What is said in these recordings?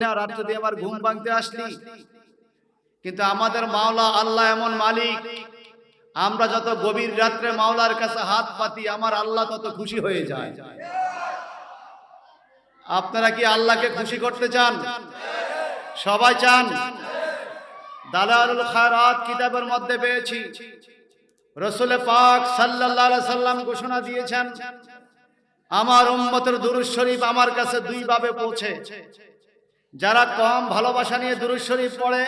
না দিয়ে আমার ঘুম ভাঙতে আসলি কিন্তু আমাদের মাওলা আল্লাহ এমন মালিক। আমরা যত গভীর রাত্রে মাওলার কাছে হাত পাতি আমার আল্লাহ তত খুশি হয়ে যায়। আপনারা কি আল্লাহকে খুশি করতে চান? সবাই চান? দালালুল খায়রাত কিতাবের মধ্যে পেয়েছি। রসুল পাক আলাইহি সাল্লাম ঘোষণা দিয়েছেন আমার উম্মতের দুরূদ শরীফ আমার কাছে দুই ভাবে পৌঁছে। যারা কম ভালোবাসা নিয়ে দুরূদ শরীফ পড়ে,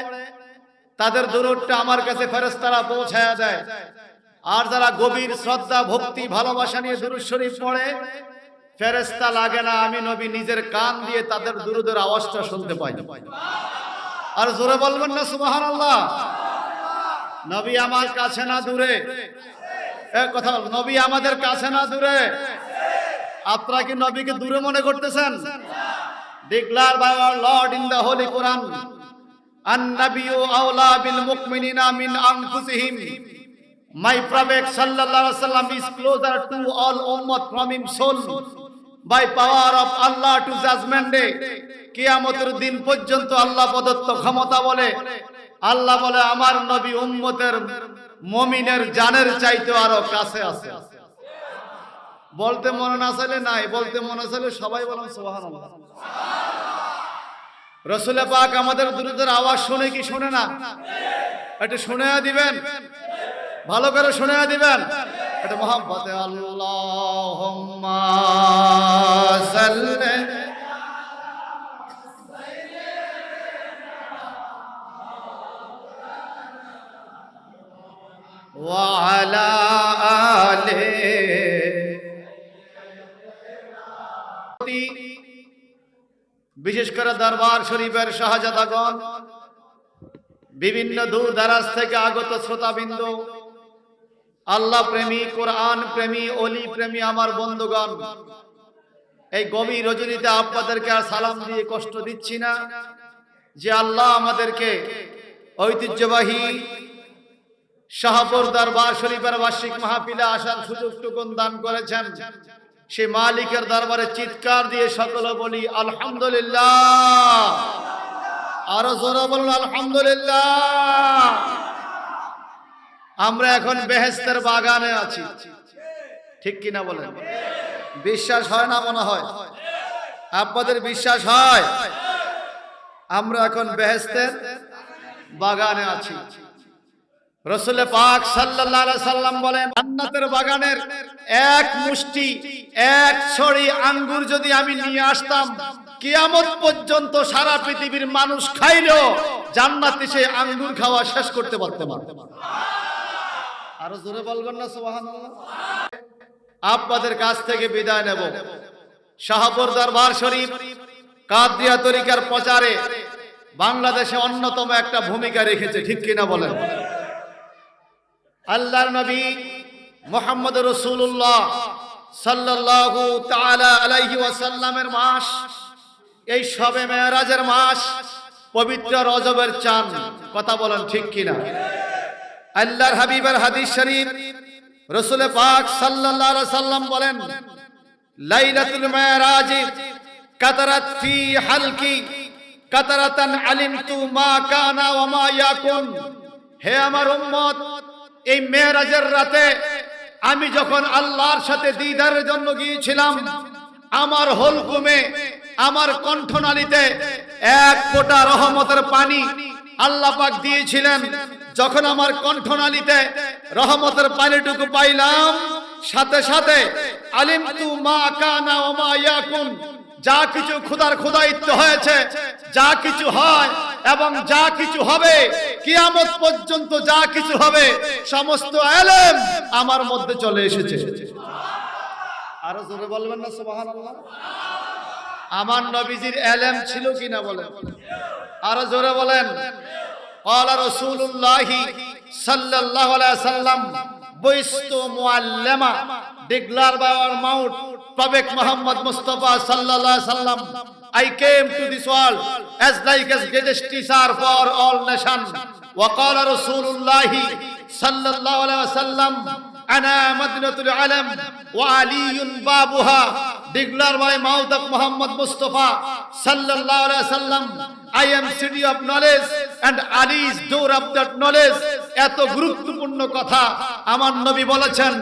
তাদের দুরূদটা আমার কাছে ফেরেশতারা পৌঁছায়া দেয়। আর যারা গভীর শ্রদ্ধা, ভক্তি, ভালোবাসা নিয়ে দুরূদ শরীফ পড়ে, ফেরেশতা লাগে না আমি নবী নিজের কান দিয়ে তাদের দুরুদের আওয়াজটা শুনতে পাই। আর জোরে বলবেন না, সুবহানাল্লাহ। নবী আমার কাছে না দূরে। কথা নবী আমাদের কাছে না দূরে। আপনারা কি নবীকে দূরে মনে করতেছেন? Declare by our lord in the holy Quran. আন-নাবিয়্যু আওলা বিল মুমিনিনা মিন আনফুসিহিম। মাই প্রফেট সাল্লাল্লাহু আলাইহি ওয়াসাল্লাম ইজ ক্লোজার টু অল উম্মত from by power of Allah to judgment day. কিয়ামতের দিন পর্যন্ত আল্লাহ প্রদত্ত ক্ষমতা বলে। আল্লাহ বলে, আমার নবী উম্মতের মুমিনের জানের চাইতে আরও কাছে আছে। বলতে মনে না চাইলে নাই, বলতে মনে চাইলে সবাই বলেন সুবহানাল্লাহ। রসুল পাক আমাদের দুরুদের আওয়াজ শুনে কি শুনে না একটু শুনে দিবেন ভালো করে শুনে দিবেন এটা মোহাম্মতে আল্লাহ وعلى آله বিশেষ করে দরবার শরীফের শাহজাদাগণ, বিভিন্ন দূর দারাজ থেকে আগত শ্রোতাবৃন্দ, আল্লাহ প্রেমী, কোরআন প্রেমী, অলি প্রেমী আমার বন্ধুগণ, এই গভীর রজনীতে আপনাদেরকে আর সালাম দিয়ে কষ্ট দিচ্ছি না যে আল্লাহ আমাদেরকে ঐতিহ্যবাহী শাহপুর দরবার শরীফের বার্ষিক মাহফিলে আসার সুযোগ টুকুন দান করেছেন। সে মালিকের দরবারে চিৎকার দিয়ে সকলে বলি, আলহামদুলিল্লাহ। আরও জোরে বলুন, আলহামদুলিল্লাহ। আমরা এখন বেহেস্তের বাগানে আছি। ঠিক কিনা বলেন? বিশ্বাস হয় না মনে হয়? আপনাদের বিশ্বাস হয়? আমরা এখন বেহেস্তের বাগানে আছি। রসুল পাক সাল্লাম বলেন বাগানের এক মুষ্টি, এক ছড়ি আঙ্গুর যদি আমি নিয়ে আসতাম, কিয়ামত পর্যন্ত সারা পৃথিবীর মানুষ খাইলেও জান্নাতে সেই আঙ্গুর খাওয়া শেষ করতে পারতো না। আরও জোরে বলবেন না, সুবহানাল্লাহ। আপনাদের কাছ থেকে বিদায় নেব। শাহপুর দরবার শরীফ কাদিয়া তরিকার প্রচারে বাংলাদেশে অন্যতম একটা ভূমিকা রেখেছে, ঠিক কিনা বলেন? আল্লাহর নবী মোহাম্মদ রসুল্লাহ সাল্লাল্লাহু তাআলা আলাইহি ওয়াসাল্লামের মাস, এই সবে মেরাজের মাস, পবিত্র রজবের চাঁদ, কথা বলেন ঠিক কিনা? আল্লাহর হাবিবের হাদিস শরীফ রসুল পাক আলাইহি সাল্লাম বলেন, লাইলাতুল মেরাজ কাতারাত ফি হালকি, কাতারাতান আলিমতু মা কানা ওয়া মা ইয়াকুন। হে আমার উম্মত এই মেয়েরাজের রাতে আমি যখন আল্লাহর সাথে দিদারের জন্য গিয়েছিলাম, আমার হলকুমে আমার কণ্ঠনালীতে এক ফোঁটা রহমতের পানি আল্লাহ পাক দিয়েছিলেন। যখন আমার কণ্ঠনালীতে রহমতের পানিটুকু পাইলাম, সাথে সাথে আলিম তু মা কানা ও মা ইয়াকুন যা কিছু খুদার খুদাইত্ব হয়েছে যা কিছু হয় এবং যা কিছু হবে কিয়ামত পর্যন্ত যা কিছু হবে সমস্ত এলেম আমার মধ্যে চলে এসেছে আরো জোরে বলবেন না সুবহানাল্লাহ আমার নবীজির এলেম ছিল কিনা বলেন আরো জোরে বলেন قال رسول الله صلى الله عليه وسلم বৈস্ত মুআল্লামা declare by our mouth prophet Muhammad Mustafa সাল্লাল্লাহু আলাইহি সাল্লাম I came to this world as like as greatest teacher for all nations وقال رسول الله صلى الله عليه وسلم আনা মদিনাতুল আলম ওয়া আলিয়ুন বাবুহা ডিগলার বাই মাউদাক মোহাম্মদ মুস্তফা সাল্লাল্লাহু আলাইহি সাল্লাম I am city of knowledge and Ali is door of that knowledge এত গুরুত্বপূর্ণ কথা আমার নবী বলেছেন।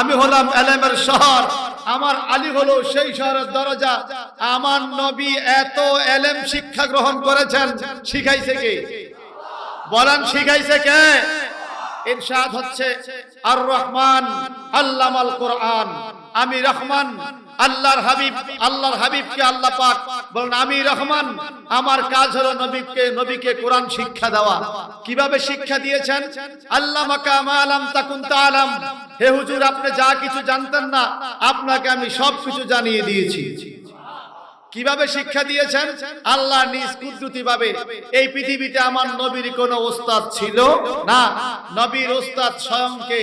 আমি হলাম এলেমের শহর। আমার আলী হলো সেই শহরের দরজা। আমার নবী এত এলেম শিক্ষা গ্রহণ করেছেন। শিখাইছে কে? বলেন, শিখাইছে কে? ইরশাদ হচ্ছে আর রহমান আল্লামাল কোরআন। আমি রহমান। আল্লাহর হাবিব, আল্লাহর হাবিবকে আল্লাহ পাক বলেন, আমি রহমান, আমার কাজ হলো নবীকে নবীকে কোরআন শিক্ষা দেওয়া। কীভাবে শিক্ষা দিয়েছেন? আল্লাহ মালাম তাকুন তালাম হে হুজুর, আপনি যা কিছু জানতেন না, আপনাকে আমি সব কিছু জানিয়ে দিয়েছি। কীভাবে শিক্ষা দিয়েছেন? আল্লাহ নিজ কুদরতি ভাবে এই পৃথিবীতে আমার নবীর কোন ওস্তাদ ছিল না। নবীর ওস্তাদ স্বয়ং কে?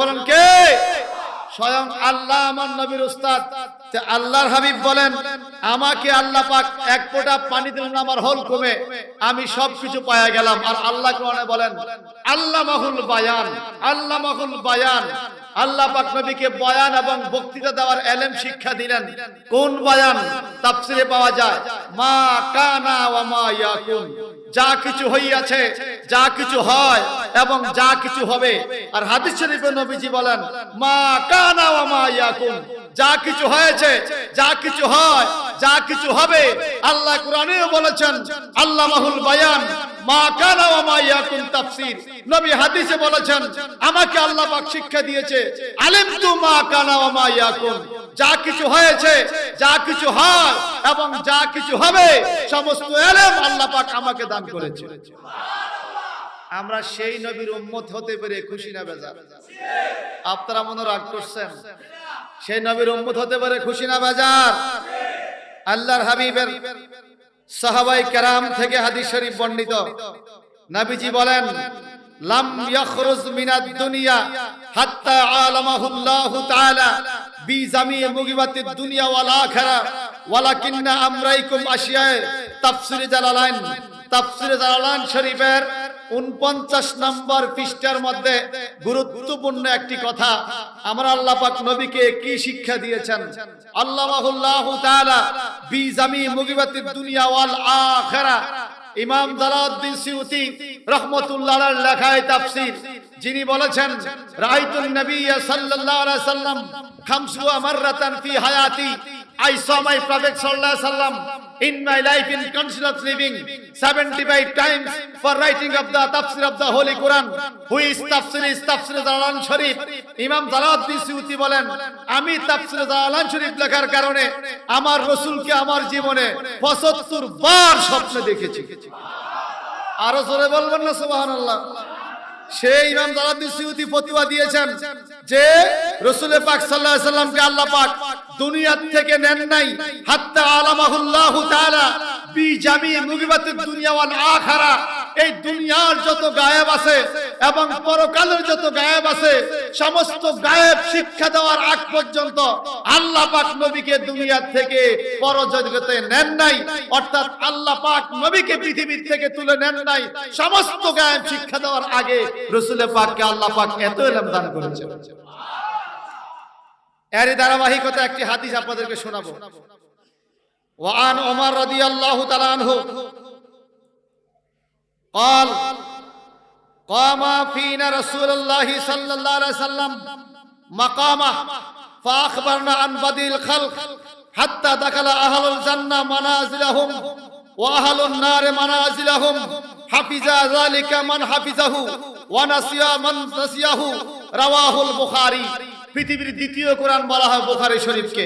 বলেন, কে? স্বয়ং আল্লাহ আমার নবীর ওস্তাদ তে আল্লাহর হাবিব বলেন, আমাকে আল্লাহ পাক এক ফোঁটা পানি দিলেন আমার হল কমে। আমি সব কিছু পায়া গেলাম। আর আল্লাহ কোরআনে বলেন আল্লাহ মাহুল বায়ান আল্লাহ মাহুল বায়ান। আল্লাহ পাক নবীকে বয়ান এবং বক্তৃতা দেওয়ার এলেম শিক্ষা দিলেন। কোন বয়ান? তাফসিরে পাওয়া যায়, মা কানা ওয়া মা ইয়াকুন। যা কিছু হইয়াছে, যা কিছু হয় এবং যা কিছু হবে। আর হাদিস শরীফে নবীজি বলেন, মা কানা ওয়া মা ইয়াকুন। যা কিছু হয়েছে, যা কিছু হয়, যা কিছু হবে, আল্লাহ কোরআনেও বলেছেন আল্লাহ মাহুল বায়ান, মা কানা ওয়া মা ইয়াকুন তাফসীর। নবী হাদিসে বলেছেন, আমাকে আল্লাহ পাক শিক্ষা দিয়েছে আলেম তু মা কানা ওয়া মা ইয়াকুন। যা কিছু হয়েছে, যা কিছু হয় এবং যা কিছু হবে, সমস্ত এলেম আল্লাহ পাক আমাকে দান করেছে আমরা সেই নবীর উম্মত হতে পেরে খুশি না বেজার। আপনারা মনে রাগ করছেন? সেই নবীর উম্মত হতে পারে খুশি না বাজার? আল্লাহর হাবিবের সাহাবাই কেরাম থেকে হাদিস শরীফ বর্ণিত। নবীজি বলেন, লাম ইয়াখরুজ মিনাদ দুনিয়া হাত্তা আলামাহুল্লাহু তাআলা বি জামি মুগিবাতিদ দুনিয়া ওয়াল আখিরা। ওয়ালাকিন্না আমরাইকুম আশিয়ায়ে। তাফসীর জালালাইন তাফসীর জালালাইন শরীফের উনপঞ্চাশ নম্বর পৃষ্ঠার মধ্যে গুরুত্বপূর্ণ একটি কথা, আমরা আল্লাহ পাক নবীকে কি শিক্ষা দিয়েছেন? আল্লাহ তাআলা দুনিয়া ওয়াল ইমাম জালাউদ্দিন সিউতি রহমতুল্লাহর লেখায় তাফসীর, যিনি বলেছেন, রাইতুন নবী সাল্লাল্লাহু আলাইহি সাল্লাম খামসু মাররাতান ফি হায়াতি। Saw my Prophet sallallahu alaihi wasallam in my life in continuous living 75 times for writing of the tafsir of the Holy Quran. Who is tafsir is tafsir Zalan Sharif. ইমাম জালাউদ্দিন সিউতি বলেন আমি তাফসির জালান শরীফ লেখার কারণে আমার রসুলকে আমার জীবনে 75 বার স্বপ্নে দেখেছি আরও জোরে বলবেন না সুবহানাল্লাহ সেই ইমাম জালাউদ্দিন সিউতি ফতোয়া দিয়েছেন পাক আলাইহি সাল্লামকে আল্লাহ পাক দুনিয়া থেকে নেন নাই। হাত্তা আলামাহুল্লাহু তাআলা বি জামি মুগিবাতিদ দুনিয়া আখিরা এই দুনিয়ার যত গায়েব আছে এবং পরকালের যত গায়েব আছে, সমস্ত গায়েব শিক্ষা দেওয়ার আগ পর্যন্ত আল্লাহ পাক নবীকে দুনিয়া থেকে পরজগতে নেন নাই। অর্থাৎ আল্লাহ পাক নবীকে পৃথিবীর থেকে তুলে নেন নাই। সমস্ত গায়েব শিক্ষা দেওয়ার আগে রসুলের পাককে আল্লাহ পাক এত এলাম দান করেছেন। এরই ধারাবাহিকতা একটি হাদিস আপনাদেরকে শোনাবো। ওয়ান ওমর রাদিয়াল্লাহু তাআলা আনহু। قال قام فينا رسول الله صلى الله عليه وسلم مقامه فأخبرنا عن بدي الخلق حتى دخل أهل الجنة منازلهم وأهل النار منازلهم حفظ ذلك من حفظه ونسي من نسيه رواه البخاري পৃথিবীর দ্বিতীয় কোরআন বলা হয় বুখারী শরীফকে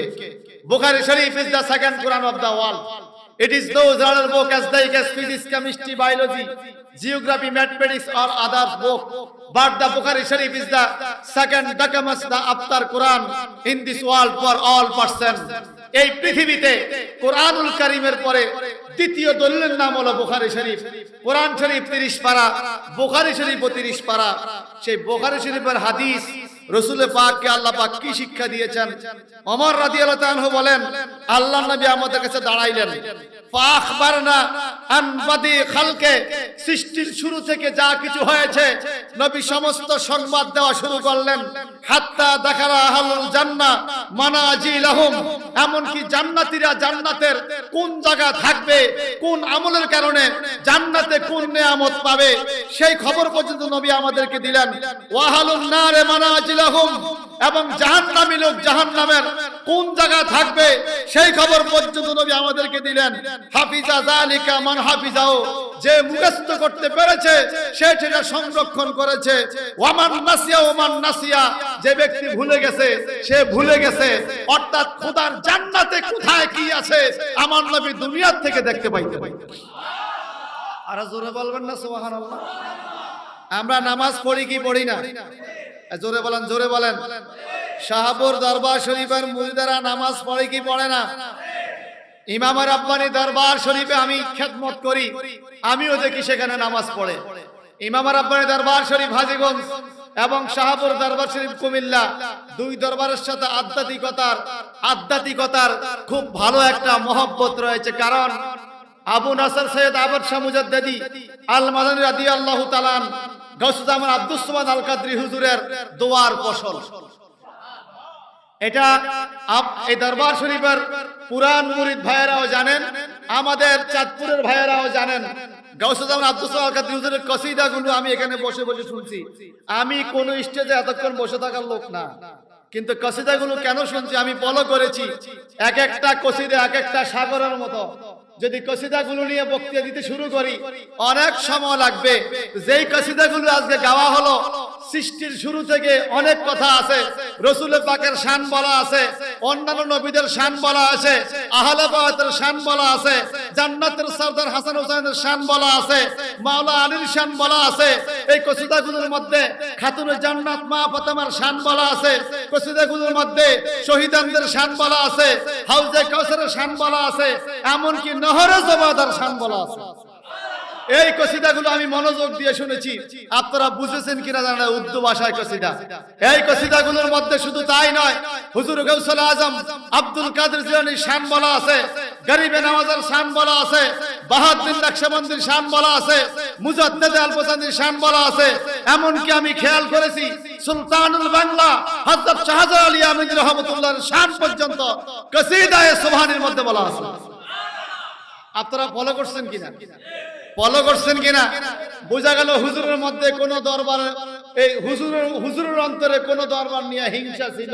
Bukhari Sharif is the second Quran of the world It is those other book as like as physics, chemistry, biology, geography, mathematics or other book. But the Bukhari Sharif is the second document the after Quran in this world for all person. এই পৃথিবীতে কোরআনুল কারিমের পরে দ্বিতীয় দলিলের নাম হলো বুখারী শরীফ কোরআন শরীফ তিরিশ পারা বুখারী শরীফ তিরিশ পারা সেই বুখারী শরীফের হাদিস রসুল পাককে আল্লাহ পাক কি শিক্ষা দিয়েছেন? ওমর রাদিয়াল্লাহু তাআলা বলেন আল্লাহ নবী আমাদের কাছে দাঁড়াইলেন। সৃষ্টির শুরু থেকে যা কিছু হয়েছে, নবী সমস্ত সংবাদ দেওয়া শুরু করলেন। হাত্তা দেখারা এমনকি জান্নাতীরা জান্নাতের কোন জায়গা থাকবে, কোন আমলের কারণে জান্নাতে কোন নিয়ামত পাবে, সেই খবর পর্যন্ত নবী আমাদেরকে দিলেন। ওয়াহালুন নারে এবং লোক কোন থাকবে, সেই খবর পর্যন্ত নবী আমাদেরকে দিলেন। হাফিজা জালিকা মান হাফিজাও যে মুখস্থ করতে পেরেছে, সে সেটা সংরক্ষণ করেছে। ওয়ামান নাসিয়া ওমান নাসিয়া, যে ব্যক্তি ভুলে গেছে, সে ভুলে গেছে। অর্থাৎ খোদার জান্নাতে কোথায় কি আছে, আমার নবী দুনিয়ার থেকে দেখতে পাইতে আর জোরে বলবেন না, সুবহানাল্লাহ। আমরা নামাজ পড়ি কি পড়ি না? জোরে বলেন জোরে বলেন। শাহাবুর দরবার শরীফের মুরিদারা নামাজ পড়ে কি পড়ে না? ইমাম রাব্বানি দরবার শরীফে আমি খেদমত করি, আমিও দেখি সেখানে নামাজ পড়ে। ইমাম রাব্বানি দরবার শরীফ হাজিগঞ্জ এবং শাহাবুর দরবার শরীফ কুমিল্লা দুই দরবারের সাথে আধ্যাত্মিকতার আধ্যাত্মিকতার খুব ভালো একটা মহব্বত রয়েছে। কারণ আবু নাসর সৈয়দ আবর শাহ মুজাদ্দেদি আল মাদানী রাদিয়াল্লাহু তাআলা গৌসুদ্দামান আব্দুস সুবহান আল কাদরি হুজুরের দোয়ার ফসল। এটা এই দরবার শরীফের পুরান মুরিদ ভাইয়েরাও জানেন, আমাদের চাঁদপুরের ভাইয়েরাও জানেন। গাউসুদ্দামান আব্দুল সালাম হুজুরের কসিদাগুলো আমি এখানে বসে বসে শুনছি। আমি কোন স্টেজে এতক্ষণ বসে থাকার লোক না। কিন্তু কসিদাগুলো কেন শুনছি আমি ফলো করেছি। এক একটা কসিদা এক একটা সাগরের মতো। যদি কসিদাগুলো নিয়ে বক্তৃতা দিতে শুরু করি, অনেক সময় লাগবে। যেই কসিদাগুলো আজকে গাওয়া হলো, সৃষ্টির শুরু থেকে অনেক কথা আছে। রসুল পাকের শান বলা আছে। অন্যান্য নবীদের শান বলা আছে, আহলে বায়াতের শান বলা আছে, জান্নাতের সরদার হাসান হোসেনের শান বলা আছে, মাওলা আলীর শান বলা আছে, এই কসিদাগুলোর মধ্যে খাতুনের জান্নাত মা ফাতেমার শান বলা আছে কসিদাগুলোর মধ্যে শহীদানদের শান বলা আছে, হাউজে কাউসারের শান বলা আছে, এমনকি নহরে জবাদার শান বলা আছে। এই কসিদাগুলো আমি মনোযোগ দিয়ে শুনেছি। আপনারা বুঝেছেন কিনা জানা উর্দু ভাষায় কসিদা। এই কসিদাগুলোর মধ্যে শুধু তাই নয়, হুজুর গৌসল আজম, আব্দুল কাদের জিলানির শান বলা আছে, গরিবে নওয়াজের শান বলা আছে, বাহাদ্দিন নকশবন্দির শান বলা আছে, মুজাদ্দেদ আল পসান্দির শান বলা আছে, এমনকি আমি খেয়াল করেছি, সুলতানুল বাংলা, হযরত শাহজালাল আলী আমিন রহমাতুল্লাহর শান পর্যন্ত কসিদায়ে সুবহানের মধ্যে বলা আছে। আপনারা ফলো করছেন কিনা? ফলো করছেন কিনা? বোঝা গেল হুজুরের মধ্যে কোন দরবার, এই হুজুরের হুজুরের অন্তরে কোন দরবার নিয়ে হিংসা ছিল?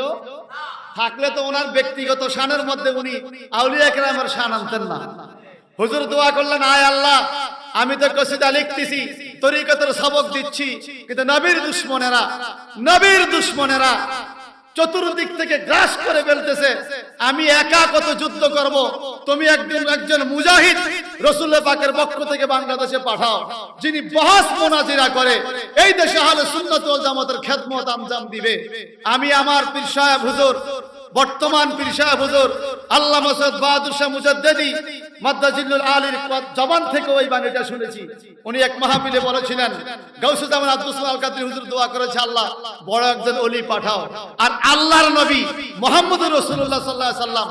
থাকলে তো ওনার ব্যক্তিগত শানের মধ্যে উনি আউলিয়া কেরামের শান আনতেন না। হুজুর দোয়া করলেন, আয় আল্লাহ, আমি তো কসিদা লিখতেছি, তরিকতের সবক দিচ্ছি। কিন্তু নবীর দুশ্মনেরা নবীর দুশ্মনেরা চতুর্দিক থেকে গ্রাস করে ফেলতেছে। আমি একা কত যুদ্ধ করব? তুমি একদিন একজন মুজাহিদ রসুল্লাহ পাকের পক্ষ থেকে বাংলাদেশে পাঠাও, যিনি বহাস মোনাজিরা করে। এই দেশে হলে সুন্নত জামাতের খেদমত আমজাম দিবে। আমি আমার পীর সাহেব হুজুর বর্তমান পীর সাহেব হুজুর, আল্লাহ মাসুদ বাহাদুর শাহ মুজাদ্দেদি আলীর জবান থেকে ওই বাণীটা শুনেছি। উনি এক মাহফিলে বলেছিলেন আব্দুল হুজুর দোয়া করেছে, আল্লাহ, বড় একজন পাঠাও। আর আল্লাহর নবী মোহাম্মদ রসুল্লাহ সাল্লাহ সাল্লাম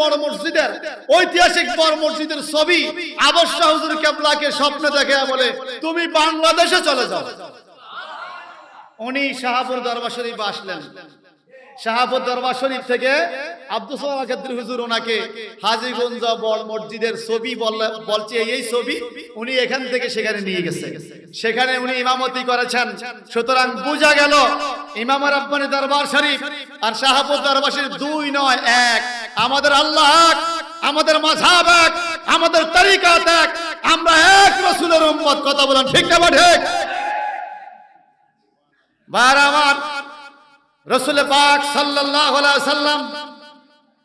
বড় মসজিদের, ঐতিহাসিক বড় মসজিদের ছবি আবশ্য হুজুর কেবলাকে স্বপ্নে দেখে বলে, তুমি বাংলাদেশে চলে যাও। উনি শাহাবুর দরবার আসলেন। শরীফ থেকে আব্দুল সালাম হুজুর ওনাকে হাজিগঞ্জ বড় মসজিদের ছবি বলছে, এই ছবি উনি এখান থেকে সেখানে নিয়ে গেছে। সেখানে উনি ইমামতি করেছেন। সুতরাং বোঝা গেল, ইমাম রাব্বানি দরবার শরীফ আর শাহাবুর দরবার শরীফ দুই নয়, এক। আমাদের আল্লাহ আমাদের মাঝাব এক, আমাদের তরিকাত এক। আমরা এক রসুলের উম্মত। কথা বলেন ঠিক না বা ঠিক? বার আমার রসুল পাক আলাইহি সাল্লাম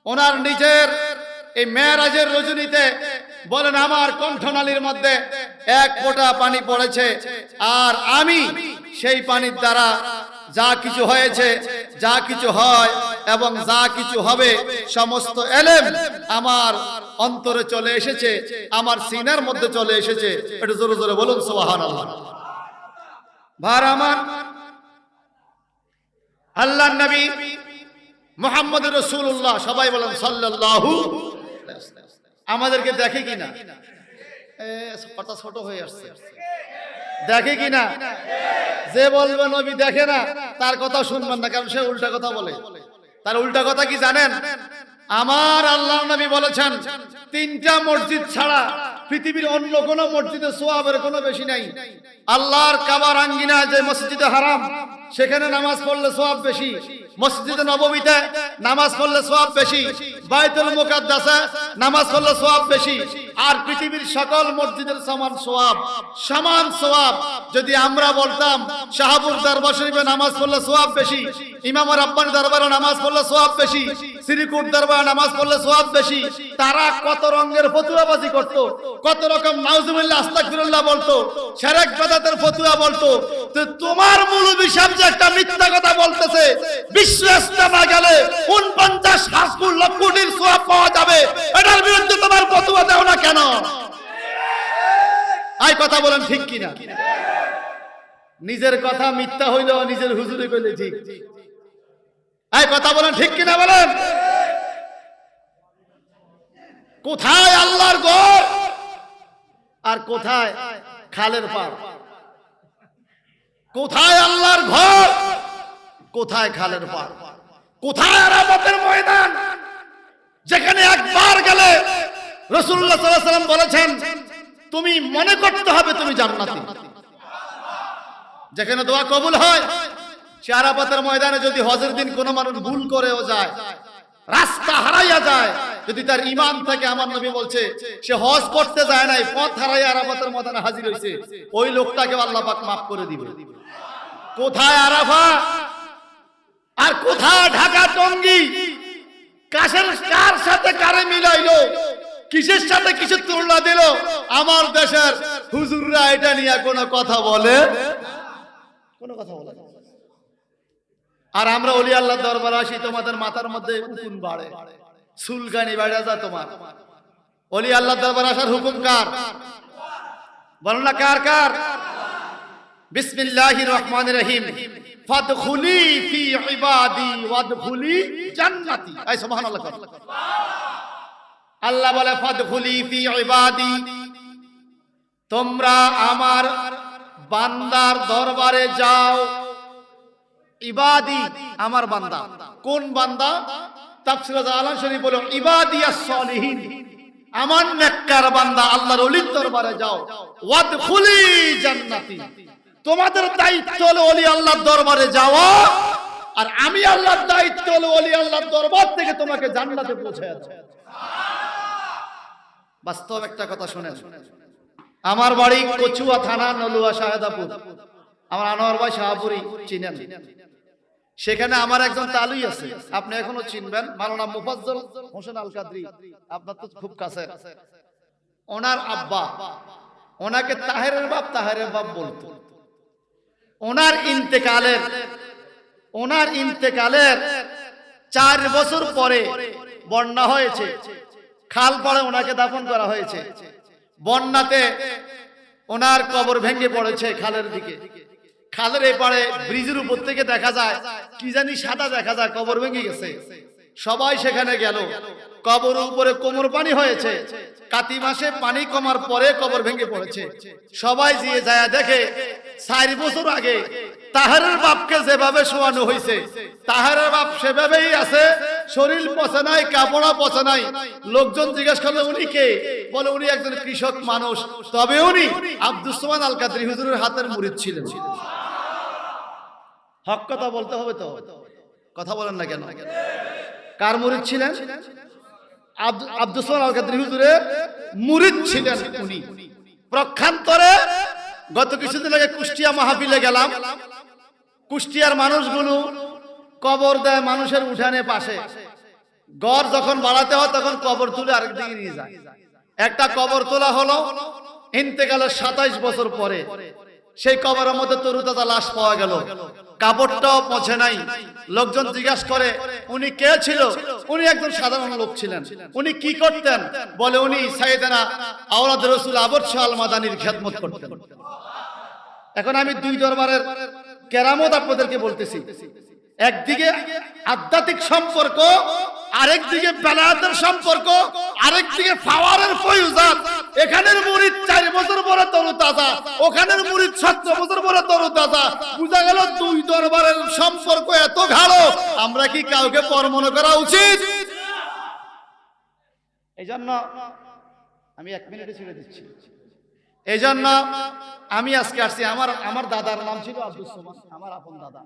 ওনার নিজের এই মেয়েরাজের রজনীতে বলেন, আমার কণ্ঠনালীর মধ্যে এক ফোঁটা পানি পড়েছে আর আমি সেই পানির দ্বারা যা কিছু হয়েছে, যা কিছু হয় এবং যা কিছু হবে, সমস্ত এলেম আমার অন্তরে চলে এসেছে, আমার সিনার মধ্যে চলে এসেছে। একটু জোরে জোরে বলুন, সুবহানাল্লাহ। ভার আমার আল্লাহ নবী মোহাম্মদ রসুল্লাহ সবাই বলেন সাল্লাল্লাহু আমাদেরকে দেখে কিনা কথা ছোট হয়ে আসছে। দেখে কি না? যে বলবে নবী দেখে না, তার কথা শুনবেন না, কারণ সে উল্টা কথা বলে। তার উল্টা কথা কি জানেন? আমার আল্লাহ নবী বলেছেন, তিনটা মসজিদ ছাড়া পৃথিবীর অন্য কোনো মসজিদে সোয়াবের কোনো বেশি নাই। আল্লাহর কাবার আঙ্গিনা যে মসজিদে হারাম সেখানে নামাজ পড়লে সোয়াব বেশি, মসজিদে নববীতে নামাজ পড়লে সোয়াব বেশি, বাইতুল মুকাদ্দাসে নামাজ পড়লে সোয়াব বেশি, আর পৃথিবীর সকল মসজিদের সমান সোয়াব সমান সোয়াব যদি আমরা বলতাম, শাহাবুর দরবার শরীফে নামাজ পড়লে সোয়াব বেশি, ইমাম রাব্বানি দরবারে নামাজ পড়লে সোয়াব বেশি শ্রীকুট দরবারে নামাজ পড়লে সোয়াব বেশি, তারা কত রঙের ফতুয়াবাজি করত, কত রকম নাউজুবিল্লাহ, আস্তাগফিরুল্লাহ বলতো শারেক বেদাতের ফতুয়া বলতো। তো তোমার মূল সাহেব যে একটা মিথ্যা কথা বলতেছে বিশ্ব ইস্তেমা গেলে 49 হাসকুল লক্ষ কোটির সোয়াব পাওয়া যাবে। এটার বিরুদ্ধে তোমার ফতুয়া দাও না কেন? আই কথা বলেন ঠিক কিনা? নিজের কথা মিথ্যা হইলেও নিজের হুজুরে কইলে ঠিক। এই কথা বলেন ঠিক কিনা বলেন? কোথায় আল্লাহর ঘর? আর কোথায় খালের পার? কোথায় আল্লাহর ঘর? কোথায় খালের পার কোথায় আরামতের ময়দান? যেখানে একবার গেলে রসুল্লাহ সাল্লাম বলেছেন, তুমি মনে করতে হবে তুমি জান্নাতি। যেখানে দোয়া কবুল হয়, সে আরাফাতের ময়দানে যদি হজের দিন কোনো মানুষ ভুল করেও যায়, রাস্তা হারাইয়া যায় যদি তার ইমান থেকে, আমার নবী বলছে, সে হজ করতে যায় নাই, পথ হারাইয়া আরাফাতের ময়দানে হাজির হয়েছে ওই লোকটাকে আল্লাহ পাক মাফ করে দিবে। কোথায় আরাফা? আর কোথায় ঢাকা টঙ্গি? কাশের কার সাথে কারে মিলাইলো? কিসের সাথে কিসের তুলনা দিল? আমার দেশের হুজুররা এটা নিয়ে কোনো কথা বলে কোনো কথা বলে আর আমরা অলি আল্লাহ দরবার আসি, তোমাদের মাথার মধ্যে উকুন বাড়ে। সুলকানি বাড়ে যা তোমার। অলি আল্লাহ দরবার আসার হুকুম কার? বলো না কার কার? বিসমিল্লাহির রহমানির রহিম। ফাদখুলি ফি ইবাদি ওয়াদখুলি জান্নাতি। এই, সুবহানাল্লাহ। আল্লাহ বলে, ফাদখুলি ফি ইবাদি। তোমরা আমার বান্দার দরবারে যাও। ইবাদি, আমার বান্দা। কোন বান্দা? তাফসির আলম শরীফ বলো, ইবাদিয়াস সলিহিন, আমার নেককার বান্দা আল্লাহর ওলির দরবারে যাও জান্নাতি। তোমাদের দায়িত্ব হলো ওলি আল্লাহর দরবারে যাওয়া, আর আমি আল্লাহর দায়িত্ব হলো ওলি আল্লাহর দরবার থেকে তোমাকে জান্নাতে পৌঁছে আছে বাস্তব একটা কথা শুনেন। আমার বাড়ি কচুয়া থানা, নলুয়া শাহেদাপুর আমার আনোয়ার ভাই শাহপুরি চিনেন। সেখানে আমার একজন তালুই আছে। আপনি এখনও চিনবেন মালানা মুফাজ্জল হোসেন আল কাদরি আপনার তো খুব কাছে। ওনার আব্বা, ওনাকে তাহেরের বাপ তাহেরের বাপ বলতো। ওনার ইন্তেকালের ওনার ইন্তেকালের চার বছর পরে বন্যা হয়েছে। খাল পড়ে ওনাকে দাফন করা হয়েছে। বন্যাতে ওনার কবর ভেঙে পড়েছে খালের দিকে। খালের এই পারে ব্রিজের উপর থেকে দেখা যায়, কি জানি সাদা দেখা যায়, কবর ভেঙে গেছে। সবাই সেখানে গেল। কবর উপরে কোমর পানি হয়েছে। কাতি মাসে পানি কমার পরে কবর ভেঙে পড়েছে। সবাই জিয়ে যায় দেখে, চার বছর আগে তাহারের বাপকে যেভাবে শোয়ানো হয়েছে তাহারের বাপ সেভাবেই আছে, শরীর পচে নাই কাপড়া পচে নাই। লোকজন জিজ্ঞেস করলে, উনি কে? বলে, উনি একজন কৃষক মানুষ। তবে উনি আব্দুসমান আল কাদরি হুজুরের হাতের মুরিদ ছিলেন। হক কথা বলতে হবে তো? কথা বলেন না কেন? কার মুরিদ ছিলেন? আব্দু- আব্দুসমান আল কাদরি হুজুরের মুরিদ ছিলেন উনি। প্রক্ষান্তরে গত কিছুদিন আগে কুষ্টিয়া মাহফিলে গেলাম। কুষ্টিয়ার মানুষগুলো কবর দেয় মানুষের উঠানে পাশে। গড় যখন বাড়াতে হয় তখন কবর তুলে আরেকদিকে নিয়ে যায়। একটা কবর তোলা হলো ইন্তেকালের সাতাইশ বছর পরে। সেই কবরের মধ্যে তরুতাজা লাশ পাওয়া গেল। কাপড়টাও পৌঁছে নাই। লোকজন জিজ্ঞাসা করে, উনি কে ছিল? উনি একজন সাধারণ লোক ছিলেন। উনি কি করতেন? বলে, উনি সাইয়েদানা আওলাদ রসুল আবর শাহ মাদানির খেদমত করতেন। এখন আমি দুই দরবারের কেরামত আপনাদেরকে বলতেছি। একদিকে আধ্যাত্মিক সম্পর্ক আরেকদিকে বেলায়াতের সম্পর্ক আরেকদিকে পাওয়ারের ফয়ুজাত এখানের মুরিদ চার তাজা, ওখানের মুরিদ সত্তর বছর পরে তরু তাজা। বুঝা গেল দুই দরবারের সম্পর্ক এত গাঢ় আমরা কি কাউকে পর মনে করা উচিত? এই জন্য আমি এক মিনিটে ছেড়ে দিচ্ছি। এই আমি আজকে আসছি, আমার আমার দাদার নাম ছিল আব্দুল সোমান, আমার আপন দাদা।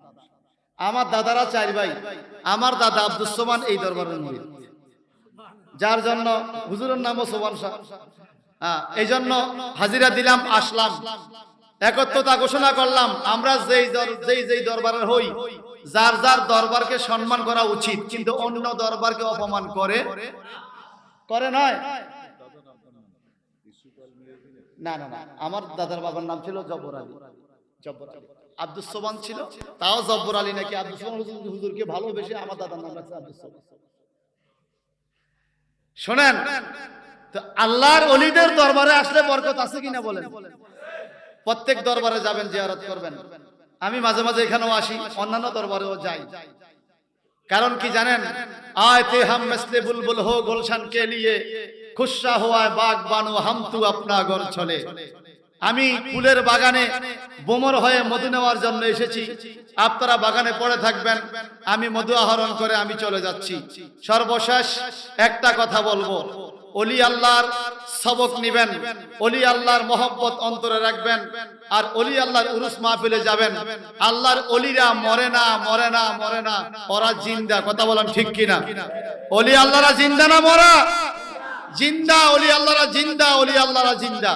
আমার দাদারা চার ভাই আমার দাদা আব্দুল সোমান এই দরবারের মুরিদ যার জন্য হুজুরের নামও সোমান শাহ। হ্যাঁ, এই জন্য হাজিরা দিলাম আসলাম। একত্রতা ঘোষণা করলাম আমরা যেই যেই যেই দরবারের হই যার যার দরবারকে সম্মান করা উচিত কিন্তু অন্য দরবারকে অপমান করে করে নয়। না না না আমার দাদার বাবার নাম ছিল জব্বর আলী। আব্দুল সোবান ছিল, তাও জব্বর আলী নাকি। আব্দুল সোবান হুজুরকে ভালোবেসে আমার দাদার নাম আব্দুল সোবান শোনেন, তো আল্লাহর অলিদের দরবারে আসলে বরকত আছে কিনা বলেন? প্রত্যেক দরবারে যাবেন, জিয়ারত করবেন। আমি মাঝে মাঝে এখানেও আসি, অন্যান্য দরবারেও যাই। কারণ কি জানেন? আয়তে হাম মসলে বুলবুল হো গুলশান কে লিয়ে খুশা হওয়া বাগ বানু হাম তু আপনা গর চলে। আমি ফুলের বাগানে বোমর হয়ে মধু নেওয়ার জন্য এসেছি। আপনারা বাগানে পড়ে থাকবেন। আমি মধু আহরণ করে আমি চলে যাচ্ছি। সর্বশেষ একটা কথা বলব। অলি আল্লাহর সবক নিবেন। অলি আল্লাহর মহব্বত অন্তরে রাখবেন। আর অলি আল্লাহর উরুস মাহফিলে যাবেন। আল্লাহর অলিরা মরে না মরে না মরে না। ওরা জিন্দা। কথা বলেন ঠিক কিনা? অলি আল্লাহরা জিন্দা না মরা? জিন্দা অলি আল্লাহরা জিন্দা, অলি আল্লাহরা জিন্দা।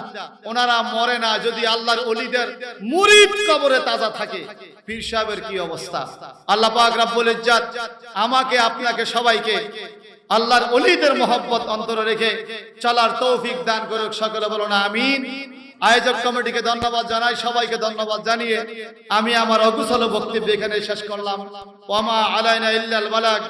ওনারা মরে না, যদি আল্লাহর অলিদের মুরিদ কবরে তাজা থাকে, পীর সাহেবের কি অবস্থা? আল্লাহ পাক রাব্বুল ইজ্জাত আমাকে, আপনাকে সবাইকে আল্লাহর অলিদের মহব্বত অন্তরে রেখে চলার তৌফিক দান করুক, সকলে বলো না আমিন। আয়োজক কমিটিকে ধন্যবাদ জানাই, সবাইকে ধন্যবাদ জানিয়ে আমি আমার অকুশল বক্তব্য এখানে শেষ করলাম। ওমা আলাইনা ইল্লাল বালাগ।